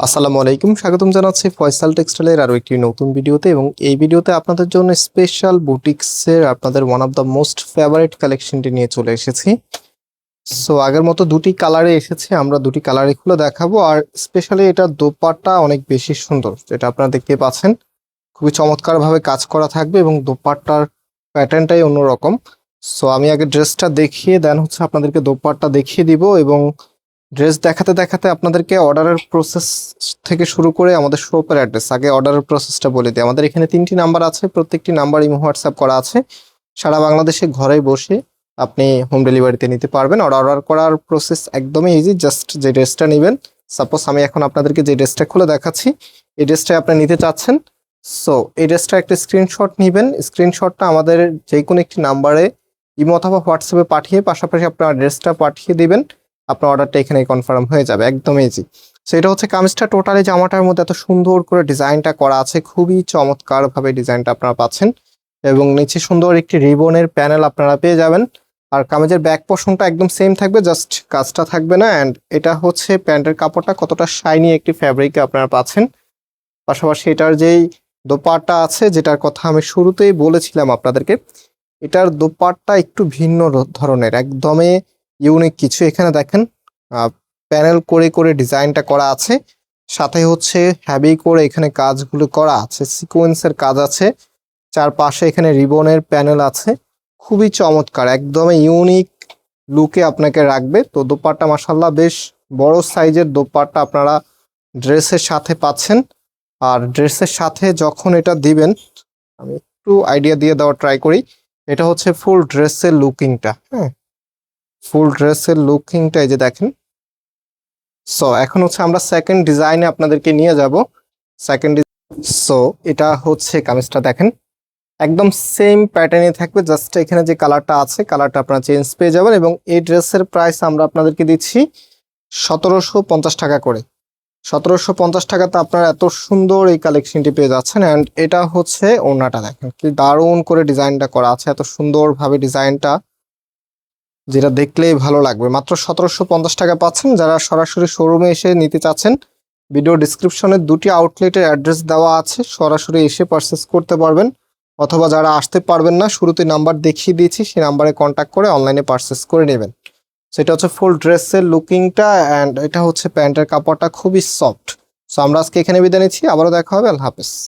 আসসালামু আলাইকুম, স্বাগতম জানাচ্ছি ফয়সাল টেক্সটাইলের আরও একটি নতুন ভিডিওতে এবং এই ভিডিওতে আপনাদের জন্য স্পেশাল বুটিক্সের আপনাদের one of the most favourite কালেকশনটি নিয়ে চলে এসেছি। সো আগের মতো দুটি কালারে এসেছে, আমরা দুটি কালারে খুলে দেখাবো। আর স্পেশালি এটা দোপাট্টা অনেক বেশি সুন্দর, যেটা আপনারা দেখতে পাচ্ছেন। খুবই চমৎকারভাবে কাজ করা থাকবে এবং দোপাট্টার প্যাটার্নটাই অন্যরকম। সো আমি আগে ড্রেসটা দেখিয়ে দেন হচ্ছে আপনাদেরকে দোপাট্টা দেখিয়ে দিব এবং ড্রেস দেখাতে দেখাতে আপনাদেরকে অর্ডারের প্রসেস থেকে শুরু করে আমাদের শপের অ্যাড্রেস আগে অর্ডারের প্রসেসটা বলে দিই। আমাদের এখানে তিনটি নাম্বার আছে, প্রত্যেকটি নাম্বার ইমো হোয়াটসঅ্যাপ করা আছে। সারা বাংলাদেশে ঘরে বসে আপনি হোম ডেলিভারিতে নিতে পারবেন। আর অর্ডার করার প্রসেস একদমই ইজি জাস্ট যে ড্রেসটা নেবেন। সাপোজ আমি এখন আপনাদেরকে যে ড্রেসটা খুলে দেখাচ্ছি, এই ড্রেসটা আপনি নিতে চাচ্ছেন। সো এই ড্রেসটা একটা স্ক্রিনশট নেবেন। স্ক্রিনশটটা আমাদের যে কোনো একটি নাম্বারে ইমো অথবা হোয়াটসঅ্যাপে পাঠিয়ে পাশাপাশি আপনার অ্যাড্রেসটা পাঠিয়ে দিবেন। আপনার অর্ডারটা এখানে কনফার্ম হয়ে যাবে, একদম ইজি সো এটা হচ্ছে কামিজটা টোটালি জামাটার মধ্যে এত সুন্দর করে ডিজাইনটা করা আছে, খুবই চমৎকারভাবে ডিজাইনটা আপনারা পাচ্ছেন এবং নিচে সুন্দর একটি রিবনের প্যানেল আপনারা পেয়ে যাবেন। আর কামিজের ব্যাক পোর্শনটা একদম সেম থাকবে জাস্ট কাজটা থাকবে না অ্যান্ড এটা হচ্ছে প্যান্টের কাপড়টা কতটা শাইনি একটি ফ্যাব্রিকে আপনারা পাচ্ছেন। পাশাপাশি এটার যেই দোপাট্টা আছে, যেটার কথা আমি শুরুতেই বলেছিলাম আপনাদেরকে, এটার দোপাট্টা একটু ভিন্ন ধরনের, একদমই ইউনিক কিছু এখানে দেখেন। প্যানেল করে করে ডিজাইনটা করা আছে। সাথে হচ্ছে হ্যাভি করে এখানে কাজগুলো করা আছে। সিকোয়েন্সের কাজ আছে। চারপাশে এখানে রিবনের প্যানেল আছে। খুবই চমৎকার, একদমই ইউনিক লুকে আপনাকে রাখবে। তো দোপাট্টা মাসাল্লাহ বেশ বড় সাইজের দোপাট্টা আপনারা ড্রেসের সাথে পাচ্ছেন। আর ড্রেসের সাথে যখন এটা দিবেন, আমি একটু আইডিয়া দিয়ে দেওয়ার ট্রাই করি। এটা হচ্ছে ফুল ড্রেসের লুকিংটা হ্যাঁ। ফুল ড্রেসের লুকিংটা এই যে দেখেন। সো এখন হচ্ছে আমরা সেকেন্ড ডিজাইনে আপনাদেরকে নিয়ে যাব। সেকেন্ড সো এটা হচ্ছে কামিজটা দেখেন। একদম সেম প্যাটার্নে থাকবে জাস্ট এখানে যে কালারটা আছে কালারটা আপনারা চেঞ্জ পেয়ে যাবেন এবং এই ড্রেসের প্রাইস আমরা আপনাদেরকে দিচ্ছি সতেরোশো পঞ্চাশ টাকা করে। সতেরোশো পঞ্চাশ টাকাতে আপনারা এত সুন্দর এই কালেকশনটি পেয়ে যাচ্ছেন অ্যান্ড এটা হচ্ছে ওড়নাটা দেখেন। কি দারুণ করে ডিজাইনটা করা আছে, এত সুন্দরভাবে ডিজাইনটা যেটা দেখলেই ভালো লাগবে। মাত্র সতেরোশো পঞ্চাশ টাকা পাচ্ছেন। যারা সরাসরি শোরুমে এসে নিতে চাচ্ছেন ভিডিও ডিসক্রিপশনে দুটি আউটলেটের অ্যাড্রেস দেওয়া আছে। সরাসরি এসে পারচেস করতে পারবেন। অথবা যারা আসতে পারবেন না, শুরুতে নাম্বার দেখিয়ে দিয়েছি, সেই নাম্বারে কন্ট্যাক্ট করে অনলাইনে পারচেস করে নেবেন। সেটা হচ্ছে ফুল ড্রেসের লুকিংটা অ্যান্ড এটা হচ্ছে প্যান্টের কাপড়টা খুবই সফট সো আমরা আজকে এখানে বিদায় নিচ্ছি। আবারও দেখা হবে। আল্লাহ হাফেজ।